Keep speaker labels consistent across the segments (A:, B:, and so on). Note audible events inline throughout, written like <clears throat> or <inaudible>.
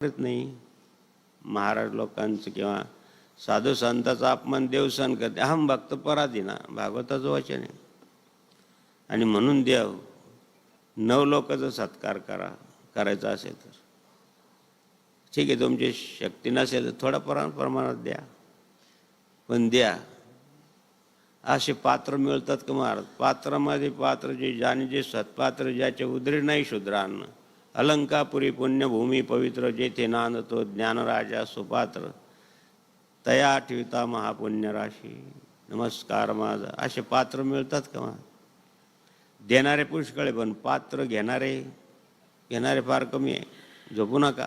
A: करत नाही. महाराज लोकांचं किंवा साधू संतांचा अपमान देव सहन करते. अहम भक्त पराधीना भागवताचं वचन आहे. आणि म्हणून देव नव लोकांचा सत्कार करा करायचा असेल तर. ठीक आहे तुमची शक्ती नसेल तर थोड्या परा प्रमाणात द्या. पण द्या. असे पात्र मिळतात का महाराज? पात्रामध्ये पात्र जे ज्याने जे सत्पात्र ज्याचे उदरी नाही शूद्रांना अलंकापुरी पुण्यभूमी पवित्र जेथे नांदतो ज्ञानराजा सुपात्र तया ठेवता महापुण्य राशी. नमस्कार माझा. असे पात्र मिळतात का देणारे पुष्कळे पण पात्र घेणारे घेणारे फार कमी आहे. झोपू नका.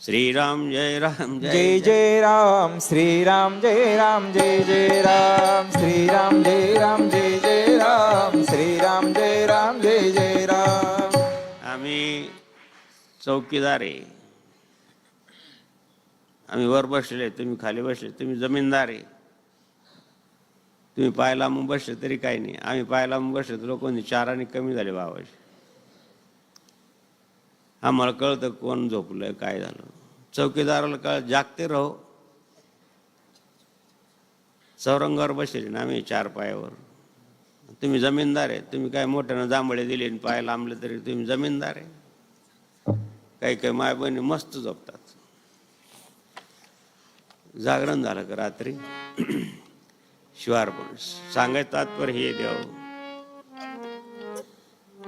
A: श्रीराम जय राम
B: जय. जय राम श्रीराम जय राम जय जय राम श्रीराम जय राम जय जय राम.
A: चौकीदार आहे. आम्ही वर बसले तुम्ही खाली बसले तुम्ही जमीनदार आहे. तुम्ही पाहायला मग बसले तरी काही नाही. आम्ही पाहायला मग बसले तर लोकांनी चाराने कमी झाले भावाचे. आम्हाला कळतं कोण झोपलं काय झालं. चौकीदाराला कळ जागते राहो. चौरंगावर बसले ना आम्ही चार पायावर. तुम्ही जमीनदार आहे तुम्ही काय मोठ्यानं जांभळे दिले आणि पाय लांबले तरी तुम्ही जमीनदार आहे. काही काही माय बहिणी मस्त झोपतात. जागरण झालं का रात्री? शिवार पण सांगायचं तात्पर्य हे देव.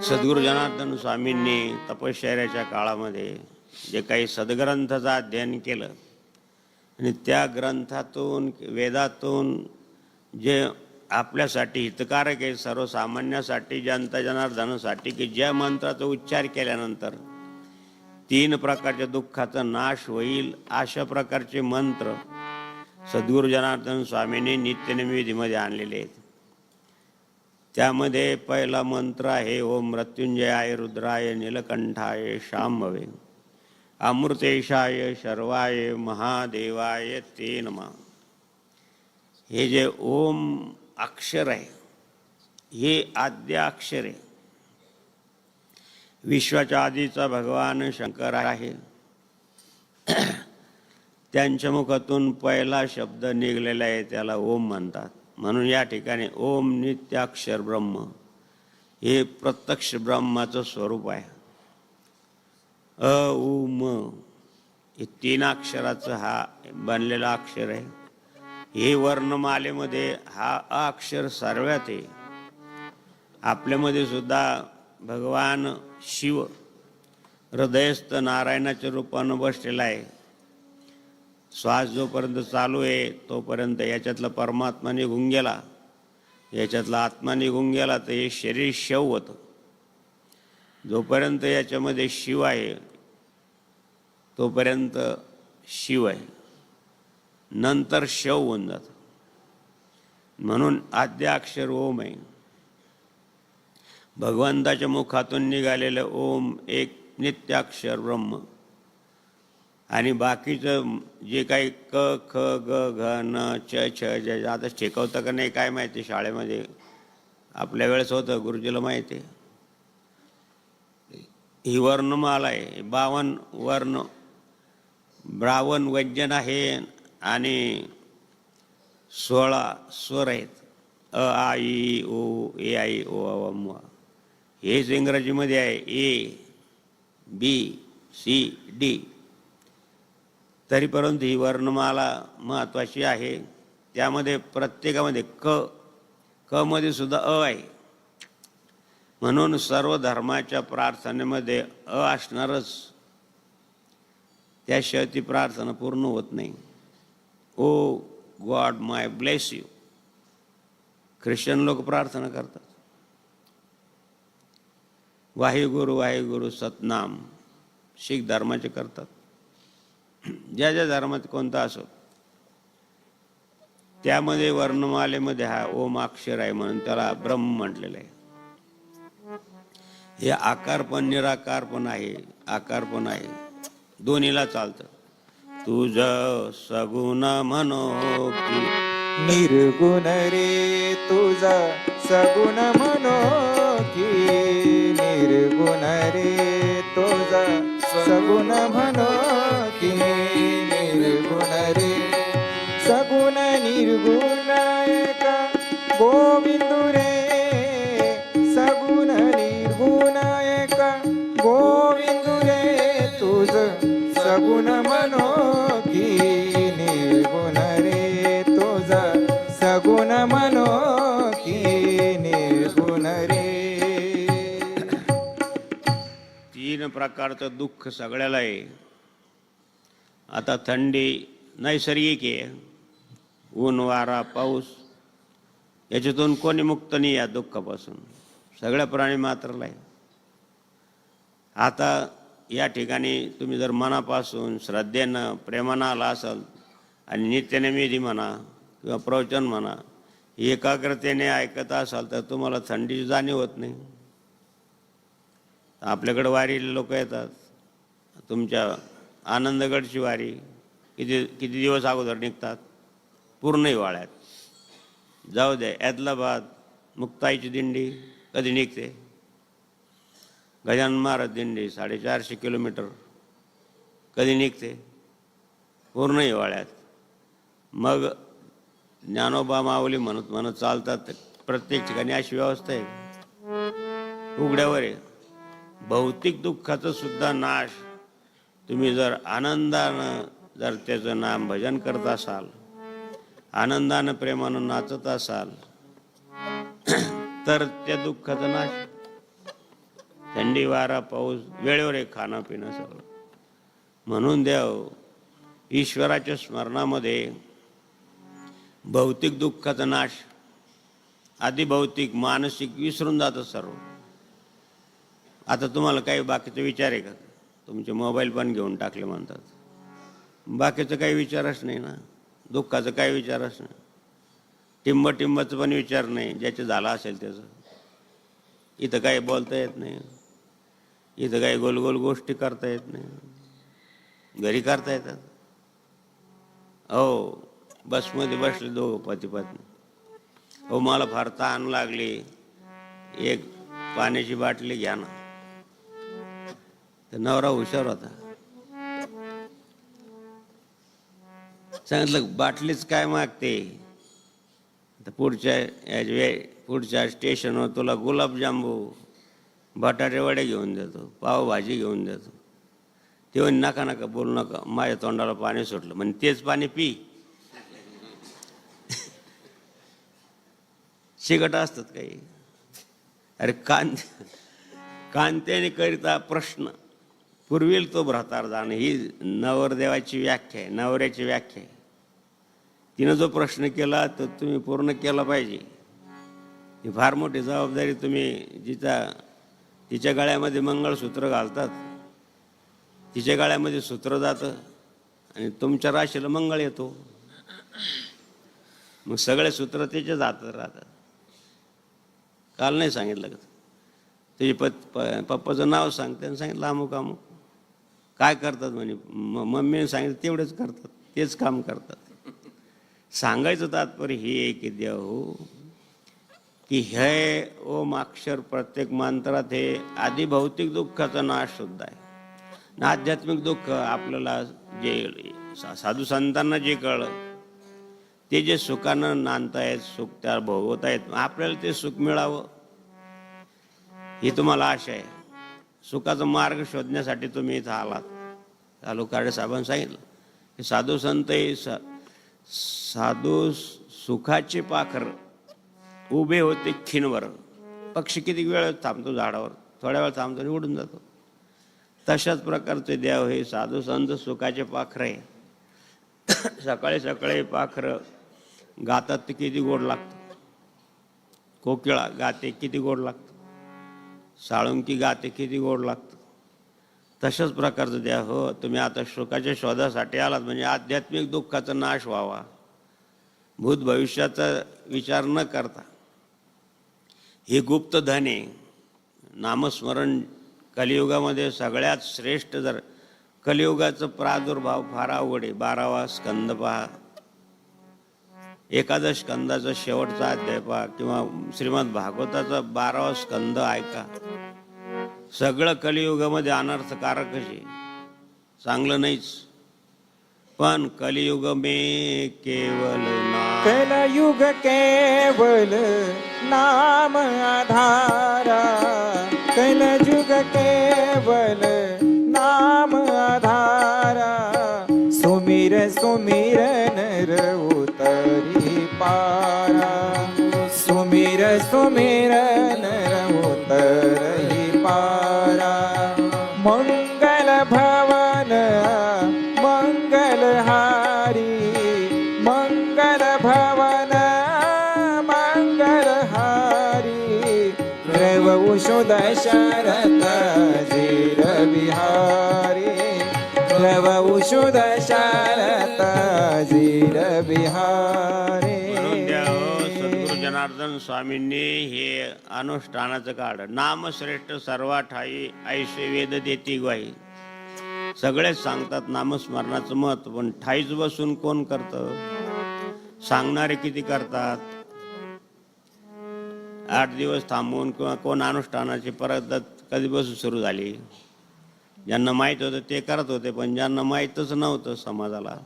A: सद्गुरु जनार्दन स्वामींनी तपश्चर्याच्या काळामध्ये जे काही सद्ग्रंथाचं अध्ययन केलं आणि त्या ग्रंथातून वेदातून जे आपल्यासाठी हितकारक आहे सर्वसामान्यासाठी जनता जनार्दनासाठी की ज्या मंत्राचा उच्चार केल्यानंतर तीन प्रकारच्या दुःखाचा नाश होईल अशा प्रकारचे मंत्र सद्गुरू जनार्दन स्वामींनी नित्यनिवेदीमध्ये आणलेले आहेत. त्यामध्ये पहिला मंत्र आहे ओम मृत्युंजयाय रुद्राय नीलकंठाय शांभवे अमृतेशाय शर्वाय महादेवाय ते नमा. हे जे ओम अक्षर आहे हे आद्य अक्षर आहे. विश्वाच्या आधीचा भगवान शंकर आहे. त्यांच्या मुखातून पहिला शब्द निघलेला आहे त्याला ओम म्हणतात. म्हणून या ठिकाणी ओम नित्याक्षर ब्रह्म हे प्रत्यक्ष ब्रह्माचं स्वरूप आहे. अ उ म हे तीन अक्षराचं हा बनलेला अक्षर आहे. हे वर्णमालेमध्ये हा अक्षर सर्वात आहे. आपल्यामध्ये सुद्धा भगवान शिव हृदयस्थ नारायणाच्या रूपानं बसलेला आहे. श्वास जोपर्यंत चालू आहे तोपर्यंत याच्यातला परमात्मा निघून गेला. याच्यातला आत्मा निघून गेला तर हे शरीर शव होतं. जोपर्यंत याच्यामध्ये शिव आहे तोपर्यंत शिव आहे. नंतर शव होऊन जातं. म्हणून आद्याक्षर ओम आहे. भगवंताच्या मुखातून निघालेलं ओम एक नित्याक्षर ब्रह्म. आणि बाकीचं जे काही क ख ग घ न च छ ज आता शिकवतं का नाही काय माहिती शाळेमध्ये? आपल्या वेळेस होतं गुरुजीला माहिती आहे. ही वर्णमाला आहे. बावन वर्ण ब्रावन व्यंजन आहे आणि सोळा स्वर आहेत. अ आई ओ ए आई ओ अ व हेच इंग्रजीमध्ये आहे ए बी सी डी तरी परंतु ही वर्णमाला महत्त्वाची आहे. त्यामध्ये प्रत्येकामध्ये क कमध्ये सुद्धा अ आहे. म्हणून सर्व धर्माच्या प्रार्थनेमध्ये अ असणारच. त्याशिवाय ती प्रार्थना पूर्ण होत नाही. O God my bless you. Christian लोक प्रार्थना करतात. वाहेगुरु वाहेगुरु सतनाम. शीख धर्माचे करतात. ज्या ज्या धर्मात कोणता असो त्यामध्ये वर्णमालेमध्ये हा ओम अक्षर आहे म्हणून त्याला ब्रह्म म्हटलेलं आहे. हे आकार पण निराकार पण आहे आकार पण आहे. दोन्हीला चालतं. तुझ सगुण म्हणो
B: निर्गुण रे तुझा सगुण म्हणो सगुण म्हणो की निर्गुण रे। सगुण निर्गुण एक गोविंद
A: प्रकारचं दुःख सगळ्याला आहे आता थंडी नैसर्गिक आहे. ऊन वारा पाऊस याच्यातून कोणी मुक्त नाही या दुःखापासून. सगळ्या प्राणी मात्रला आहे आता या ठिकाणी तुम्ही जर मनापासून श्रद्धेनं प्रेमानं आला असाल आणि नित्यनेमिधी म्हणा किंवा प्रवचन म्हणा एकाग्रतेने ऐकत असाल तर तुम्हाला थंडीची जाणीव होत नाही. आपल्याकडं वारी लोक येतात. तुमच्या आनंदगडची वारी किती किती दिवस अगोदर निघतात? पूर्ण हिवाळ्यात. जाऊ दे ऐदलाबाद मुक्ताईची दिंडी कधी निघते? गजानन महाराज दिंडी साडेचारशे किलोमीटर कधी निघते? पूर्ण हिवाळ्यात. मग ज्ञानोबा माऊली म्हणत म्हणत चालतात प्रत्येक ठिकाणी अशी व्यवस्था आहे. उघड्यावर आहे. भौतिक दुःखाचं सुद्धा नाश. तुम्ही जर आनंदानं जर त्याचं नाम भजन करत असाल आनंदानं प्रेमानं नाचत असाल <clears throat> तर त्या दुःखाचा नाश. थंडी वारा पाऊस वेळेवर आहे खाणं पिणं सगळं. म्हणून देव ईश्वराच्या स्मरणामध्ये भौतिक दुःखाचा नाश आधी भौतिक मानसिक विसरून जातं सर्व. आता तुम्हाला काही बाकीचं विचार आहे का? तुमचे मोबाईल पण घेऊन टाकले म्हणतात. बाकीचं काही विचारच नाही ना. दुःखाचं काही विचारच नाही. टिंब टिंबाचं पण विचार नाही ज्याचं झालं असेल त्याचं. इथं काही बोलता येत नाही. इथं काही गोल गोल गोष्टी करता येत नाही. घरी करता येतात. हो बसमध्ये बसले दो पती पत्नी हो मला फार ताण लागली. एक पाण्याची बाटली घ्या ना. तर नवरा हुशार होता. सांगितलं बाटलीच काय मागते? तर पुढच्या याच्या पुढच्या स्टेशनवर तुला गुलाबजांबू बटाटे वडे घेऊन देतो पावभाजी घेऊन देतो. ते म्हणे नका नका बोलू नका माझ्या तोंडाला पाणी सुटलं. म्हणजे तेच पाणी पी. <laughs> शिकट असतात काही. अरे कांत कांत्याने करिता प्रश्न. पूर्वील तो भ्रतार जाणं ही नवरदेवाची व्याख्या आहे नवऱ्याची व्याख्या आहे. तिनं जो प्रश्न केला तो तुम्ही पूर्ण केला पाहिजे. ही फार मोठी जबाबदारी तुम्ही जिचा तिच्या गळ्यामध्ये मंगळसूत्र घालतात. तिच्या गळ्यामध्ये सूत्र जातं आणि तुमच्या राशीला मंगळ येतो. मग सगळे सूत्र तिच्या जातात राहतात. काल नाही सांगितलं का? तुझे पत प- पप्पाचं नाव सांगते आणि सांगितलं अमुक अमुक. काय करतात म्हणे? म- मम्मीने सांगितलं तेवढेच करतात तेच काम करतात. सांगायचं तात्पर्य हे आहे की देव हो की हे ओम अक्षर प्रत्येक मंत्रात हे आधी भौतिक दुःखाचा नाश सुद्धा आहे. ना आध्यात्मिक दुःख आपल्याला जे सा- साधू संतांना जे कळलं ते जे सुखानं नांदतायत सुख त्या भोगवत आहेत आपल्याला ते सुख मिळावं ही तुम्हाला आशा आहे. सुखाचा मार्ग शोधण्यासाठी तुम्ही इथं आलात. तालुकाडे कार्डे साहेबांनी सांगितलं की साधू संत हे सा- साधू सुखाचे पाखर उभे होते खिनवर पक्षी किती वेळ थांबतो झाडावर? थोड्या वेळ थांबतो आणि उडून जातो. तशाच प्रकारचे देव हे साधू संत सुखाचे पाखर आहे. सकाळी सकाळी पाखरं गातात ते किती गोड लागतं? कोकिळा गाते किती गोड लागतं? साळुंकी गाते किती गोड लागतं. तशाच प्रकारचं द्या. हो तुम्ही आता सुखाच्या शोधासाठी आलात. म्हणजे आध्यात्मिक दुःखाचा नाश व्हावा. भूत भविष्याचा विचार न करता. हे गुप्त धने नामस्मरण कलियुगामध्ये सगळ्यात श्रेष्ठ जर कलियुगाचं प्रादुर्भाव फार अवघड आहे. बारावा स्कंद पहा. एखादा स्कंदाचा शेवटचा अध्याय पहा किंवा श्रीमद भागवताचा बारावा स्कंद ऐका. सगळं कलियुगामध्ये अनर्थकारकच आहे. चांगलं नाहीच. पण कलियुग मे केवल नाम.
B: कलयुग केवल नाम आधारा. कलयुग केवल नाम आधारा. सुमिर सुमिर दशरथ जीर बिहारी रव उषु दशरथ जीर बिहारी
A: हो, जनार्दन स्वामींनी हे अनुष्ठानाचं काढ. नामश्रेष्ठ सर्वा ठाई ऐसे वेद देती ग्वाई सगळेच सांगतात नामस्मरणाचं मत पण ठाईच बसून कोण करतं? सांगणारे किती करतात? आठ दिवस थांबून किंवा कोण अनुष्ठानाची परत कधीपासून सुरू झाली? ज्यांना माहीत होतं ते करत होते पण ज्यांना माहीतच नव्हतं समाजाला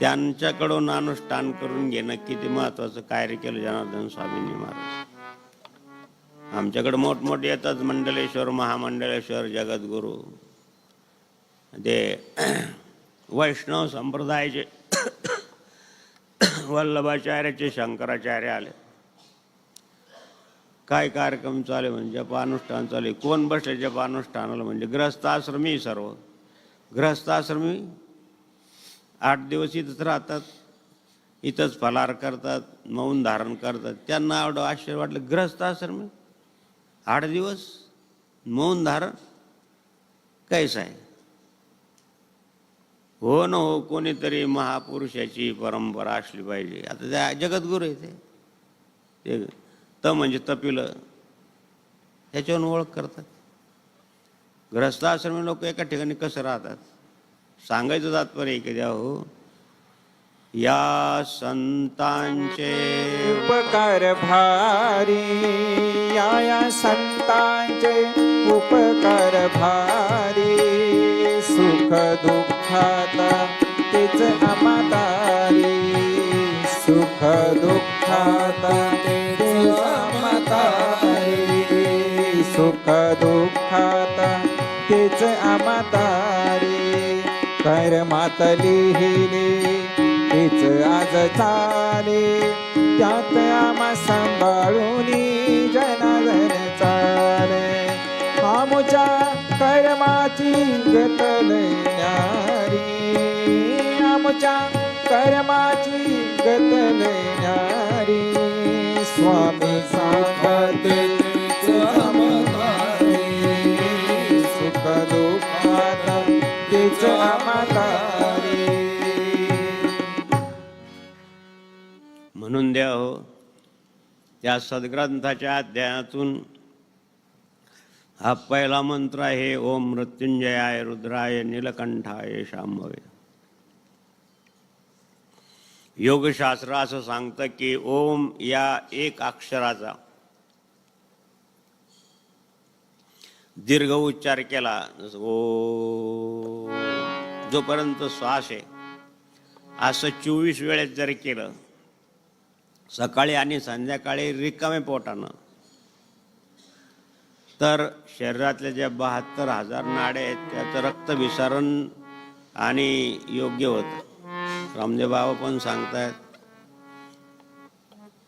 A: त्यांच्याकडून अनुष्ठान करून घेणं किती महत्वाचं कार्य केलं जनार्दन स्वामींनी महाराज. आमच्याकडे मोठमोठे येतात मंडलेश्वर महामंडलेश्वर जगद्गुरू. ते वैष्णव संप्रदायाचे वल्लभाचार्याचे शंकराचार्य आले. काय कार्यक्रम चालू म्हणजे जपानुष्ठान चालू आहे. कोण बसले जपानुष्ठानाला म्हणजे ग्रस्ताश्रमी सर्व. ग्रस्ताश्रमी आठ दिवस इथंच राहतात इथंच फलार करतात मौन धारण करतात. त्यांना एवढं आश्चर्य वाटलं ग्रहस्थाश्रमी आठ दिवस मौन धारण? काहीच आहे? हो न हो कोणीतरी महापुरुषाची परंपरा असली पाहिजे. आता त्या जगद्गुरू आहे ते त म्हणजे तपिलं. त्याच्यावरून ओळख करतात. ग्रस्ताश्रमी लोक एका ठिकाणी कसं राहतात? सांगायचं तात्पर्य एक द्या हो या संतांचे
B: उपकार भारी. या या संतांचे उपकार भारी. सुख दुःखात तेच अमातारी. सुख दुःखात सुख दुःखात तेच अमातारी कर्मात लिहिले तेच आज चाले. त्यात आम्हा सांभाळून जनार्दन चाले. आमच्या कर्माची गतल न्यारी कर्माची गतल न्यारी स्वामी सुख दुःखात
A: म्हणून द्या हो त्या सद्ग्रंथाच्या अध्यायातून हा पहिला मंत्र आहे ओम मृत्युंजयाय रुद्राय नीलकंठाय शांभवे. योगशास्त्र असं सांगतं की ओम या एक अक्षराचा दीर्घ उच्चार केला जसं ओ जोपर्यंत श्वास आहे असं चोवीस वेळेस जर केलं सकाळी आणि संध्याकाळी रिकामे पोटानं तर शरीरातल्या ज्या बहात्तर हजार नाड्या आहेत त्याचं रक्तभिसरण आणि योग्य होतं. रामदेव बाबा पण सांगतायत.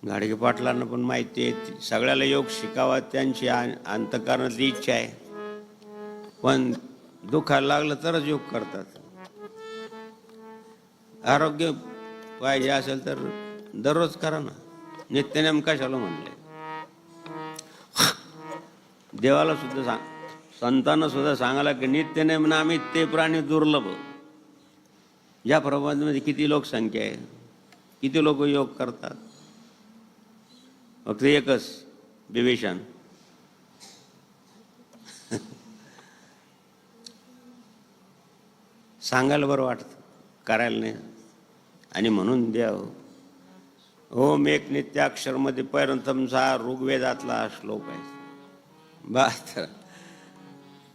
A: गाडगे पाटलांना पण माहिती आहे सगळ्याला योग शिकावा त्यांची अंतकारणातली इच्छा आहे. पण दुखायला लागलं तरच योग करतात. आरोग्य पाहिजे असेल तर दररोज करा ना. नित्यनेम कशाला म्हणले? देवाला सुद्धा सांग संतांना सुद्धा सांगायला की नित्यनेम नामी ते प्राणी दुर्लभ. या प्रबंधमध्ये किती लोकसंख्या आहे? किती लोक योग करतात? फक्त एकच विभीषण सांगायला बरं वाटतं करायला नाही. आणि म्हणून द्या हो. ओम एक नित्याक्षरमध्ये पैरंतमचा ऋग्वेदातला श्लोक आहे. बा तर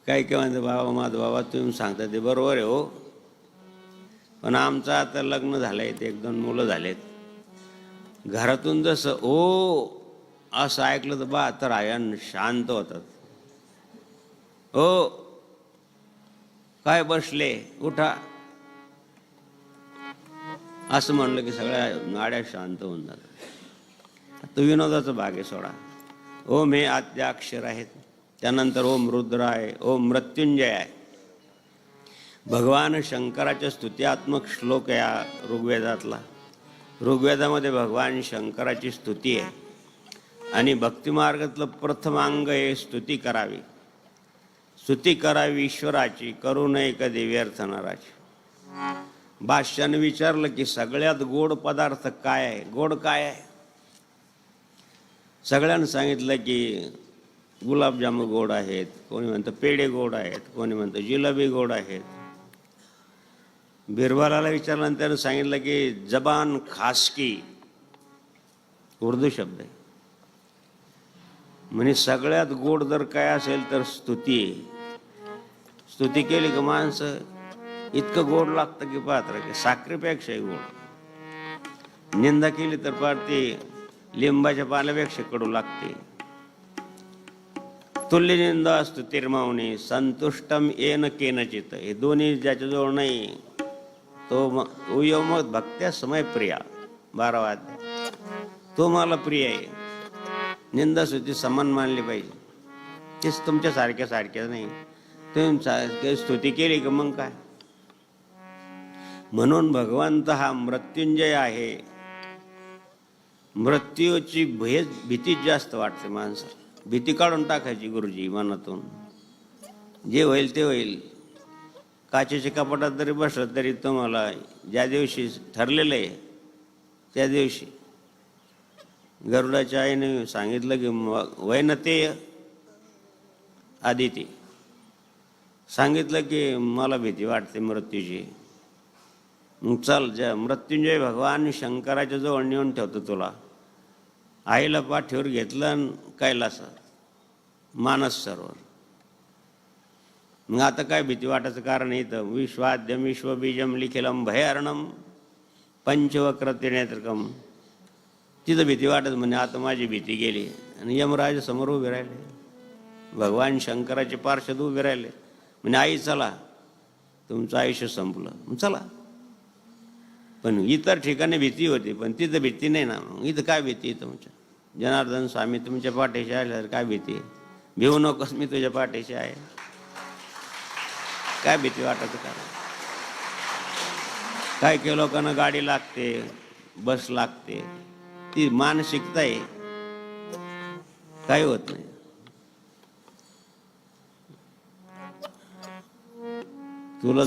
A: काय काय म्हणते बाबा माझं बाबा तुम्ही सांगता ते बरोबर आहे हो. पण आमचं आता लग्न झालंय ते एक दोन मुलं झालेत. घरातून जसं ओ असं ऐकलं तर बा तर आयन शांत होतात. ओ काय बसले? उठा. असं म्हणलं की सगळ्या नाड्या शांत होऊन जातात. तो विनोदाचं भाग आहे सोडा. ओम हे आद्याक्षर आहेत. त्यानंतर ओम रुद्र आहे. ओम मृत्युंजय आहे. भगवान शंकराच्या स्तुत्यात्मक श्लोक या ऋग्वेदातला. ऋग्वेदामध्ये भगवान शंकराची स्तुती आहे. आणि भक्तिमार्गातलं प्रथम अंग हे स्तुती करावी. स्तुती करावी ईश्वराची करू नये कधी व्यर्थ नराची भाष्यानं विचारलं की सगळ्यात गोड पदार्थ काय आहे? गोड काय आहे? सगळ्यांनी सांगितलं की गुलाबजामू गोड आहेत कोणी म्हणतं पेढे गोड आहेत कोणी म्हणतं जिलेबी गोड आहेत बिरबलाला विचारल्यानंतर त्यानं सांगितलं की जबान खासकी उर्दू शब्द आहे. म्हणजे सगळ्यात गोड जर काय असेल तर स्तुती आहे. स्तुती केली का माणसं? इतकं गोड लागतं की पात्र की साखरेपेक्षाही गोड निंदा केली तर पार ते लिंबाच्या पाल्यापेक्षा कडू लागते. तुल्य निंदा असतो तिरमावणी संतुष्टम येन केनचित. हे दोन्ही ज्याच्याजवळ नाही तो मग उयो मग भक्त्या समय प्रिया बारावा अध्याय तो मला प्रिय आहे. निंदा स्तुती समान मानली पाहिजे. तेच तुमच्या सारख्या सारख्या नाही. तुम्ही स्तुती केली का मग काय? म्हणून भगवंत हा मृत्युंजय आहे. मृत्यूची भय भीतीच जास्त वाटते माणसाला. भीती काढून टाकायची गुरुजी मनातून. जे होईल ते होईल. काचेच्या कपाटात जरी बसलं तरी तुम्हाला ज्या दिवशी ठरलेलं आहे त्या दिवशी. गरुडाच्या आईने सांगितलं की वैनते आदिती. सांगितलं की मला भीती वाटते मृत्यूची. मग चल ज्या मृत्युंजय भगवान शंकराच्या जवळ नेऊन ठेवतो तुला. आईला पाठीवर घेतलं आणि कैलासा मानस सरोवर मग आता काय भीती वाटायचं कारण इथं? विश्वाद्यम विश्वबीजम लिखिलम भयारणम पंचवक्र त्रिनेत्रकम तिथं भीती वाटत म्हणजे आता माझी भीती गेली. आणि यमराज समोर उभे राहिले. भगवान शंकराचे पार्षद उभे राहिले. म्हणजे आई चला. तुमचं आयुष्य संपलं. चला. पण इतर ठिकाणी भीती होती पण तिथं भीती नाही ना. मग इथं काय भीती आहे तुमच्या? जनार्दन स्वामी तुमच्या पाठीशी आल्यावर काय भीती आहे? भिवू नकोस मी तुझ्या पाठीशी आहे. काय भीती वाटत का काय काही लोकांना? गाडी लागते बस लागते. ती मानसिकता आहे. काही होत नाही. तुला